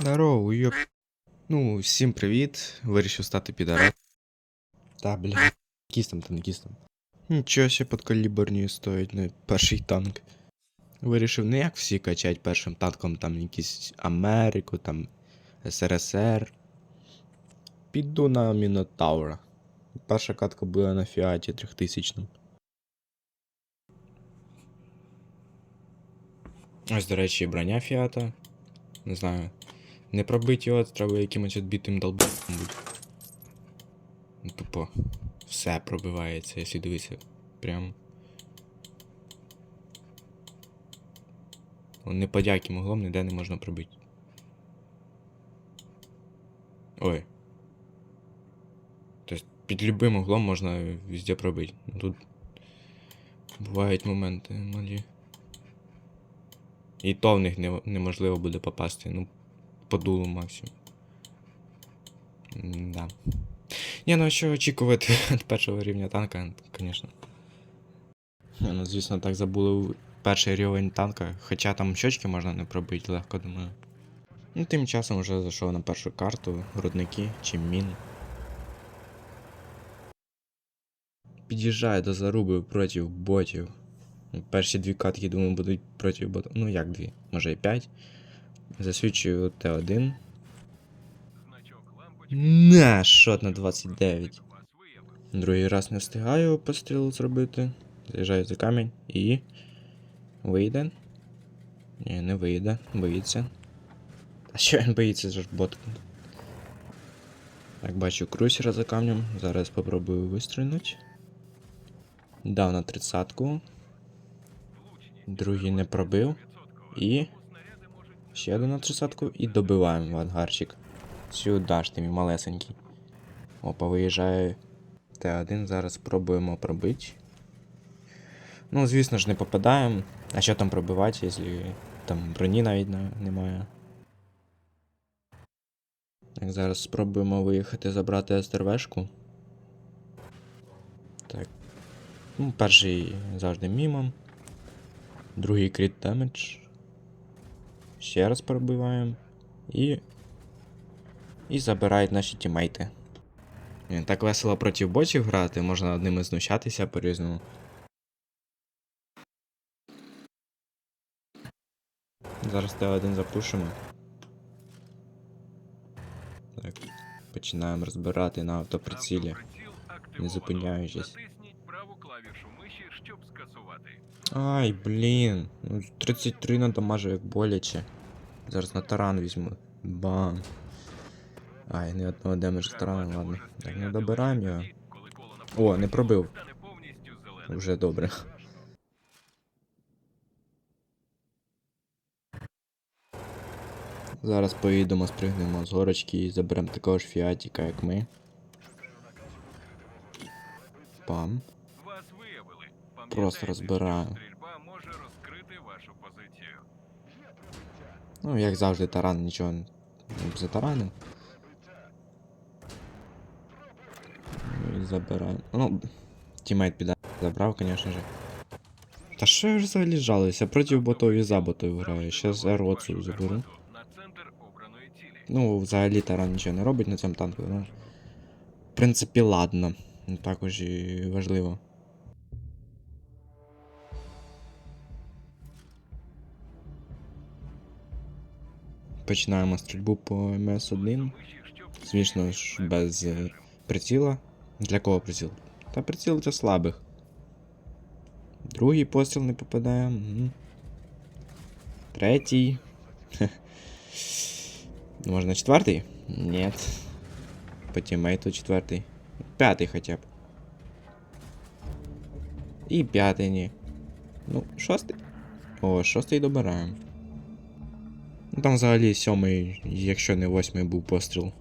Здорово, уйоб. Ну, всім привіт. Вирішив стати підаром. Та, бля. Там та не там. Нічого ще подкалібернію стоїть на перший танк. Вирішив не як всі качать першим танком там якісь Америку, там СРСР. Піду на Мінотаура. Перша катка була на Фіаті 3000. Ось, до речі, броня Фіата. Не знаю. Не пробити його, треба якимось відбитим долбом бути. Ну, Тупо. Все пробивається, якщо дивитися. Прям. Ну, Не под яким углом ніде не можна пробити. Ой. Тобто під любим углом можна везде пробити. Ну, Тут бувають моменти малі. І то в них не, неможливо буде попасти. Ну, по дулу максимум. Да. Ні, ну а що очікувати від першого рівня танка, звісно. Ну, звісно, так забули перший рівень танка, хоча там щочки можна не пробити, легко думаю. Ну, тим часом вже зайшов на першу карту, рудники чи мін. Під'їжджаю до заруби проти ботів. Перші дві катки, думаю, будуть проти ботів. Ну як дві, може і п'ять. Засвідчую Т1. На, шот на 29. Другий раз не встигаю постріл зробити. Заїжджаю за камінь і. Вийде. Ні, не вийде, боїться. А що він боїться, це ж бот. Так, бачу крусера за камнем. Зараз попробую вистрілити. Дав на тридцатку. Другий не пробив. І. Ще один на тридцатку і добиваємо в ангарчик. Сюди ж ти мій малесенький. Опа, виїжджає Т1, зараз спробуємо пробити. Ну, звісно ж, не попадаємо. А що там пробивати, якщо там броні навіть немає. Так, зараз спробуємо виїхати забрати СТРВшку. Так. Ну, перший завжди мімом. Другий кріт демедж. Ще раз пробиваємо. І. І забирають наші тімейти. Так весело проти ботів грати, можна над ними знущатися по-різному. Зараз Т1 запушимо. Так. Починаємо розбирати на автоприцілі. не зупиняючись. Щоб скасувати. Ай, блін. Ну, 33 надамажу як боляче. Зараз на таран візьму. Бам. Ай, не одного демеджа тарана, ладно. Так, не добираємо його. О, не пробив. Вже добре. Зараз поїдемо, спригнемо з горочки і заберемо такого ж фіатіка, як ми. Пам. Вас виявили. Просто розбираю. Ну, як завжди, таран нічого не затаранив. Ну і забираємо. Ну, тімейт піда забрав, звісно же. Та що я ж взагалі жалуюся? Проти ботов і за ботов граю. Щас Ероцу заберу. Ну, взагалі таран нічого не робить на цьому танку, ну. В принципі, ладно. Не також і важливо. Починаємо стрільбу по МС-1. Звісно ж, без е, приціла. Для кого приціл? Та приціл для слабих. Другий постріл не попадає. Третій. Можна четвертий? Ні. По тімейту четвертий. П'ятий хоча б. І п'ятий ні. Ну, шостий. О, шостий добираємо. Ну там взагалі сьомий, якщо не восьмий був постріл.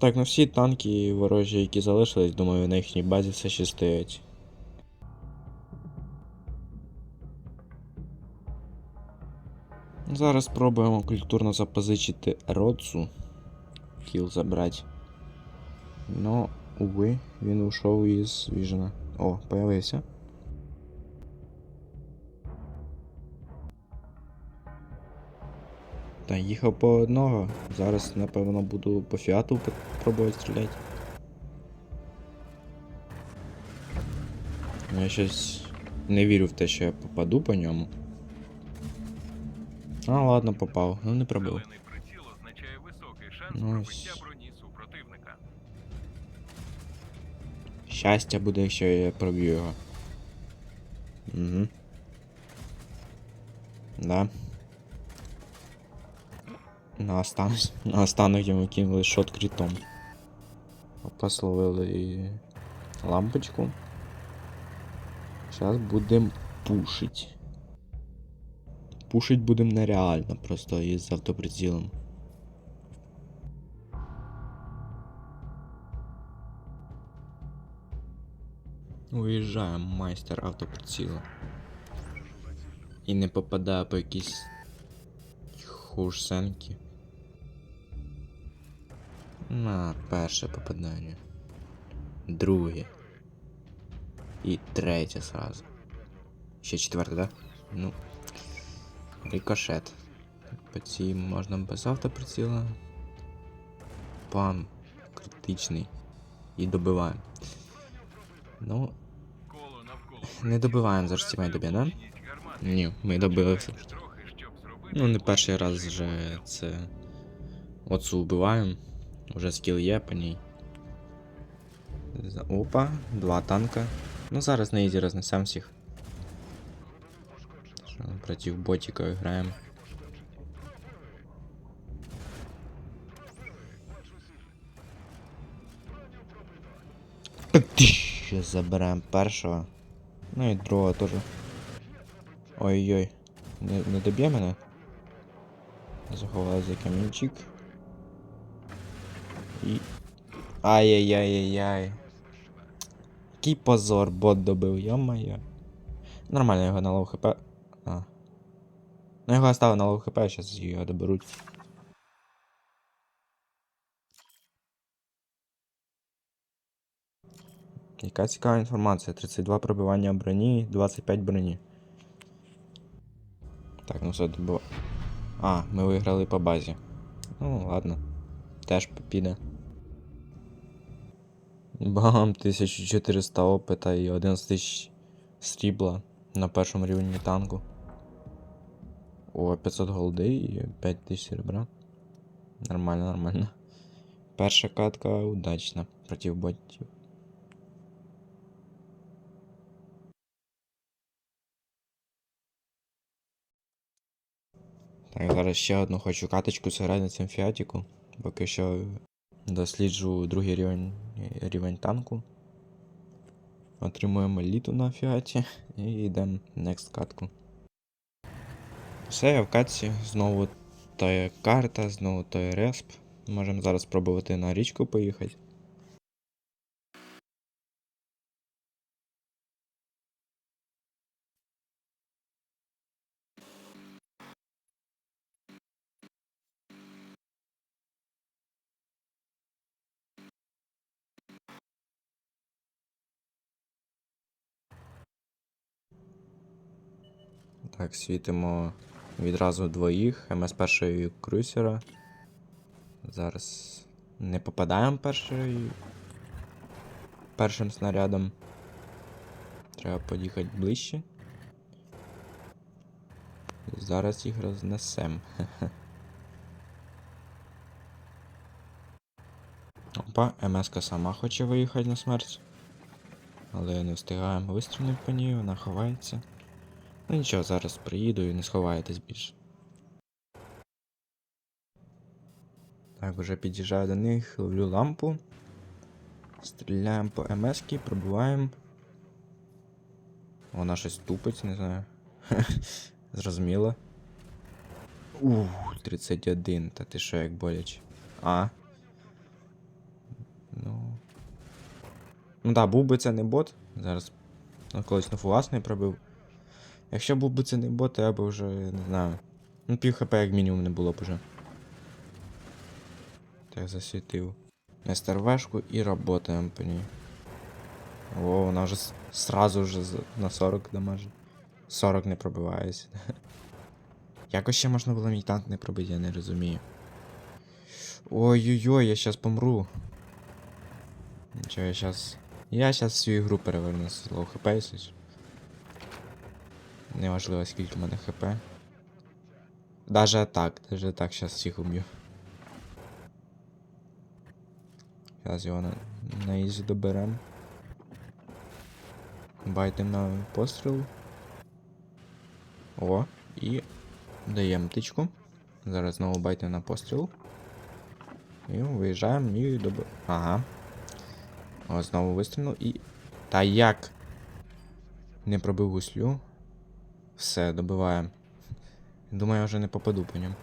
Так, ну всі танки ворожі, які залишились, думаю, на їхній базі все ще стоять. Зараз спробуємо культурно запозичити Родсу. Кіл забрати. Ну, уви, він ушов із Віжена. О, появився. Та їхав по одного. Зараз, напевно, буду по фіату пробувати стріляти. Ну, Я щось не вірю в те, що я попаду по ньому. А, ладно, попав. Ну не пробив. Ну. Щастя буде, якщо я проб'ю його. Угу. Да. На останок, на останок йому кинули шот крітом. Опа, словили лампочку. Зараз будем пушить. Пушить будем нереально, просто із автоприцілом. Уїжджає майстер автоприціла. І не попадає по якісь хушсенки. На перше попадання. Друге. І третє сразу. Ще четверте, да? Ну. Рикошет. По цій можна без автоприціла. Пам. Критичний. І добиваємо. Ну, не добиваємо зараз ці добі, да? Ні, ми добили все. Ну, не перший раз вже це. Оцу вбиваємо. Уже скіл є по ній. Опа, два танка. Ну зараз на ізі рознесемо всіх. Що, проти ботіка граємо. Ще заберемо першого. Ну і другого теж. Ой-ой. Не, не доб'є мене? Заховаю за камінчик. І. Ай-яй-яй-яй-яй. Який позор, бот добив, йо-моє. Нормально його на лоу хп. А. Ну його оставив на лоу хп, зараз його доберуть. Яка цікава інформація. 32 пробивання броні, 25 броні. Так, ну все добив. А, ми виграли по базі. Ну, ладно. Теж піде. Бам, 1400 опита і 11 тисяч срібла на першому рівні танку. О, 500 голди і 5000 серебра. Нормально, нормально. Перша катка удачна проти ботів. Так, зараз ще одну хочу каточку зіграти на цьому фіатіку. Поки що досліджу другий рівень, рівень танку. Отримуємо літу на фіаті і йдемо next катку. Все, я в катці, знову та карта, знову той респ. Можемо зараз спробувати на річку поїхати. Так, світимо відразу двоїх. МС першої крусера. Зараз не попадаємо першою. Першим снарядом. Треба під'їхати ближче. Зараз їх рознесем. Опа, МСК сама хоче виїхати на смерть. Але не встигаємо вистрілити по ній, вона ховається. Ну нічого, зараз приїду і не сховаєтесь більше. Так, вже під'їжджаю до них, ловлю лампу. Стріляємо по МС-ки, пробиваємо. Вона щось тупить, не знаю. Зрозуміло. Ух, 31, та ти що як боляче. А. Ну. Ну так, був би це не бот. Зараз ну, колись на фугас не пробив. Якщо був би це не бот, я б вже не знаю. Ну, пів хп як мінімум не було б уже. Так, засвітив. На стервешку і работаємо по ній. О, вона вже сразу вже на 40 дамажить. 40 не пробивається. Якось ще можна було мій танк не пробити, я не розумію. Ой-ой-ой, я щас помру. Нічого, я щас. Я щас всю ігру переверну з лоу хп, якщо що. Неважливо, скільки в мене хп. Даже так, даже так щас всіх уб'ю. Зараз його на, на ізі доберем. Байтим на постріл. О, і даємо тичку. Зараз знову байтим на постріл. І виїжджаємо і доби... Ага. О, знову вистрілив і. Та як? Не пробив гуслю. Все, добиваємо. Думаю, я вже не попаду по ньому.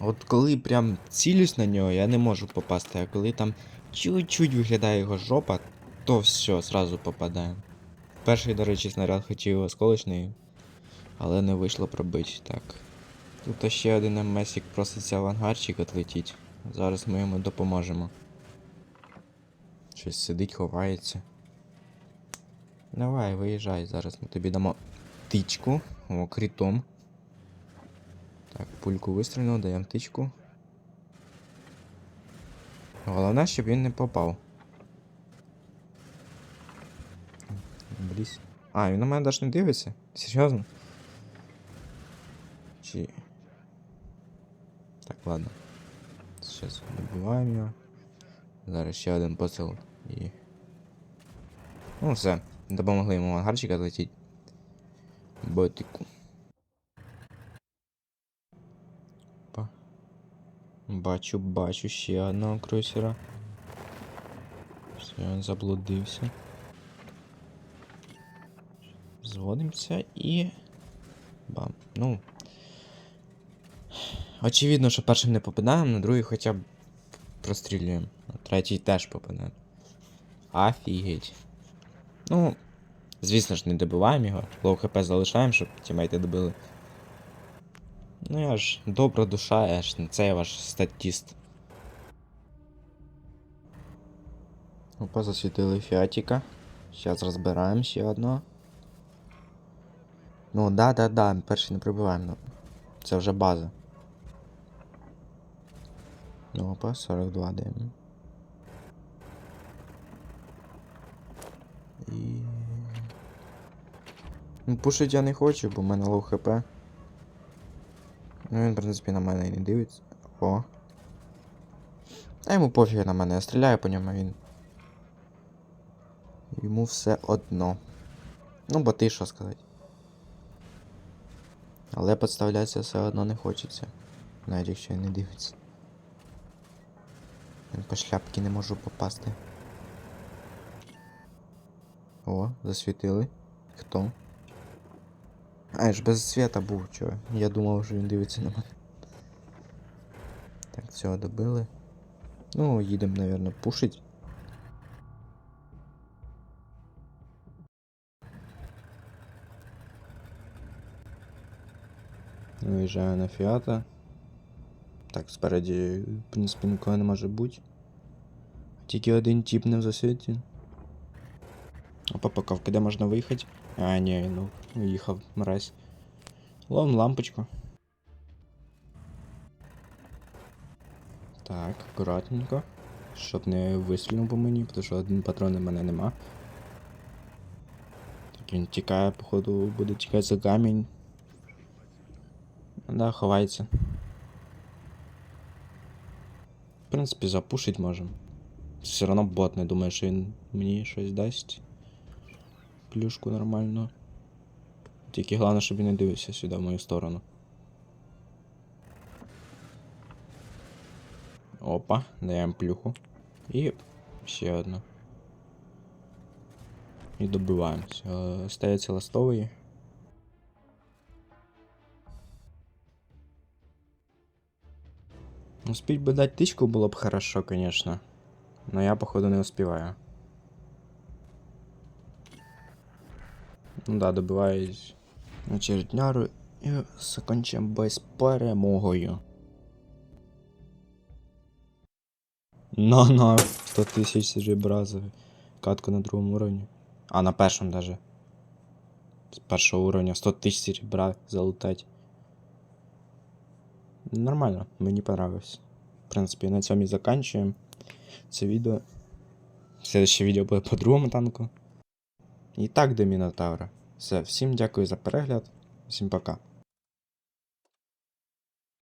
От коли прям цілюсь на нього, я не можу попасти, а коли там чуть-чуть виглядає його жопа, то все, зразу попадає. Перший, до речі, снаряд хотів осколочний, але не вийшло пробити так. Тут ще один МСік проситься в ангарчик отлетіть. Зараз ми йому допоможемо. Щось сидить, ховається. Давай, виїжджай, зараз ми тобі дамо тичку. О, крітом. Так, пульку вистрілив, даємо тичку. Головне, щоб він не попав. Блізь. А, він на мене навіть не дивиться? Серйозно? Чи. Так, ладно. Зараз добиваємо його. Зараз ще один постріл і. Ну все. Допомогли йому ангарчика летіть. Ботику. Па. Бачу, бачу ще одного крейсера. Все, він заблудився. Зводимося і. Бам. Ну. Очевидно, що першим не попадаємо, на другий хоча б прострілюємо. На третій теж попадаємо. Офігеть. Ну, звісно ж, не добиваємо його. Лоу хп залишаємо, щоб тімейти добили. Ну я ж добра душа, я ж не цей ваш статіст. Опа, засвітили фіатіка. Зараз розбираємо ще одного. Ну, да-да-да, перший не прибиваємо. Ну, це вже база. Ну, опа, 42 даємо. І... Ну, пушить я не хочу, бо в мене лоу хп. Ну він, в принципі, на мене і не дивиться. О. А йому пофіг на мене, я стріляю по ньому, а він. Йому все одно. Ну, бо ти що сказати. Але підставлятися все одно не хочеться. Навіть якщо він не дивиться. По шляпки не можу попасти. О, засвітили. Хто? А, я ж без света був, чо? Я думав, що він дивиться на мене. Так, цього добили. Ну, їдемо, напевно, пушить. Виїжджаю на фіата. Так, спереді, в принципі, нікого не може бути. Тільки один тип не в засвіті. Опа, паковки, де можна виїхати? А, ні, ну, уїхав, мразь. Ловим лампочку. Так, акуратненько. Щоб не вистрілив по мені, тому що один патрон у мене нема. Так він тікає, походу, буде тікати за камінь. Да, ховається. В принципі, запушить можемо. Все одно бот не думає, що він мені щось дасть. Плюшку нормально. Тільки головне, щоб він не дивився сюди в мою сторону. Опа, даємо плюху. І ще одну. І добиваємо. Все, Остається ластовий. Успеть бы дать тычку было бы хорошо, конечно. Но я, походу, не успеваю. Ну да, добиваюсь очередняру і закінчимо бой з перемогою. На-на, 100 тисяч серебра за катку на другому уровні. А, на першому даже. З першого уровня 100 тисяч серебра залутать. Нормально, мені понравилось. В принципі, на цьому і заканчуємо це відео. Следующее відео буде по другому танку. І так до Мінотавра. Все, всім дякую за перегляд. Всім пока.